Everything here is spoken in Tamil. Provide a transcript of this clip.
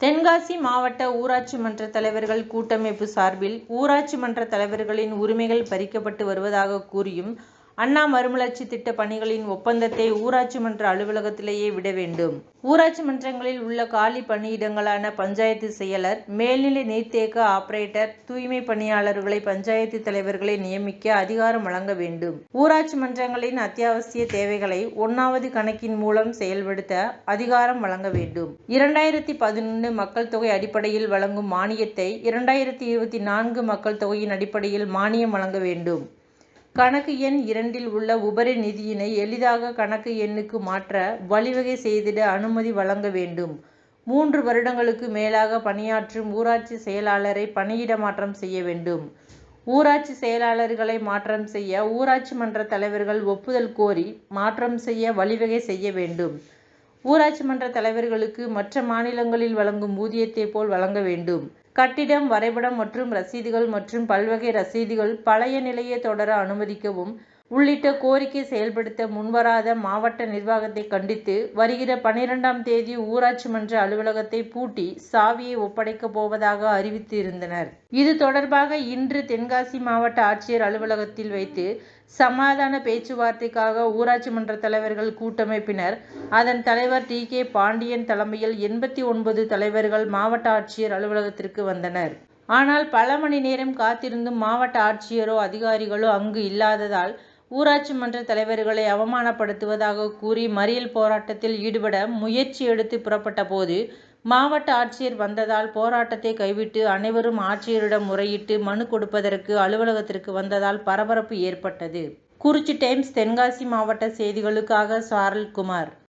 தென்காசி மாவட்ட ஊராட்சி மன்ற தலைவர்கள் கூட்டமைப்பு சார்பில் ஊராட்சி மன்ற தலைவர்களின் உரிமைகள் பறிக்கப்பட்டு வருவதாக கூறியும் அண்ணா மறுமலர்ச்சி திட்ட பணிகளின் ஒப்பந்தத்தை ஊராட்சி மன்ற அலுவலகத்திலேயே விட வேண்டும். ஊராட்சி மன்றங்களில் உள்ள காலி பணியிடங்களான பஞ்சாயத்து செயலர் மேல்நிலை நீர்த்தேக்க ஆபரேட்டர் தூய்மை பணியாளர்களை பஞ்சாயத்து தலைவர்களை நியமிக்க அதிகாரம் வழங்க வேண்டும். ஊராட்சி மன்றங்களின் அத்தியாவசிய தேவைகளை ஒன்னாவது கணக்கின் மூலம் செயல்படுத்த அதிகாரம் வழங்க வேண்டும். இரண்டாயிரத்தி பதினொன்று மக்கள் தொகை அடிப்படையில் வழங்கும் மானியத்தை இரண்டாயிரத்தி இருபத்தி நான்கு மக்கள் தொகையின் அடிப்படையில் மானியம் வழங்க வேண்டும். கணக்கு எண் இரண்டில் உள்ள உபரி நிதியினை எளிதாக கணக்கு எண்ணுக்கு மாற்ற வழிவகை செய்திட அனுமதி வழங்க வேண்டும். மூன்று வருடங்களுக்கு மேலாக பணியாற்றும் ஊராட்சி செயலாளரை பணியிட மாற்றம் செய்ய வேண்டும். ஊராட்சி செயலாளர்களை மாற்றம் செய்ய ஊராட்சி மன்ற தலைவர்கள் ஒப்புதல் கோரி மாற்றம் செய்ய வழிவகை செய்ய வேண்டும். ஊராட்சி மன்ற தலைவர்களுக்கு மற்ற மாநிலங்களில் வழங்கும் ஊதியத்தை போல் வழங்க வேண்டும். கட்டிடம் வரைபடம் மற்றும் ரசீதுகள் மற்றும் பல்வகை ரசீதுகள் பழைய நிலையை தொடர அனுமதிக்கவும் உள்ளிட்ட கோரிக்கை செயல்படுத்த முன்வராத மாவட்ட நிர்வாகத்தை கண்டித்து வருகிற பனிரெண்டாம் தேதி ஊராட்சி மன்ற அலுவலகத்தை பூட்டி சாவியை ஒப்படைக்கப் போவதாக அறிவித்து இருந்தனர் இது தொடர்பாக இன்று தென்காசி மாவட்ட ஆட்சியர் அலுவலகத்தில் வைத்து சமாதான பேச்சுவார்த்தைக்காக ஊராட்சி மன்ற தலைவர்கள் கூட்டமைப்பினர் அதன் தலைவர் டி. கே. பாண்டியன் தலைமையில் எண்பத்தி ஒன்பது தலைவர்கள் மாவட்ட ஆட்சியர் அலுவலகத்திற்கு வந்தனர். ஆனால் பல மணி நேரம் காத்திருந்தும் மாவட்ட ஆட்சியரோ அதிகாரிகளோ அங்கு இல்லாததால் ஊராட்சி மன்ற தலைவர்களை அவமானப்படுத்துவதாக கூறி மறியல் போராட்டத்தில் ஈடுபட முயற்சி எடுத்து புறப்பட்ட போது மாவட்ட ஆட்சியர் வந்ததால் போராட்டத்தை கைவிட்டு அனைவரும் ஆட்சியரிடம் முறையிட்டு மனு கொடுப்பதற்கு அலுவலகத்திற்கு வந்ததால் பரபரப்பு ஏற்பட்டது. குறிச்சி டைம்ஸ் தென்காசி மாவட்ட செய்திகளுக்காக சாரல்குமார்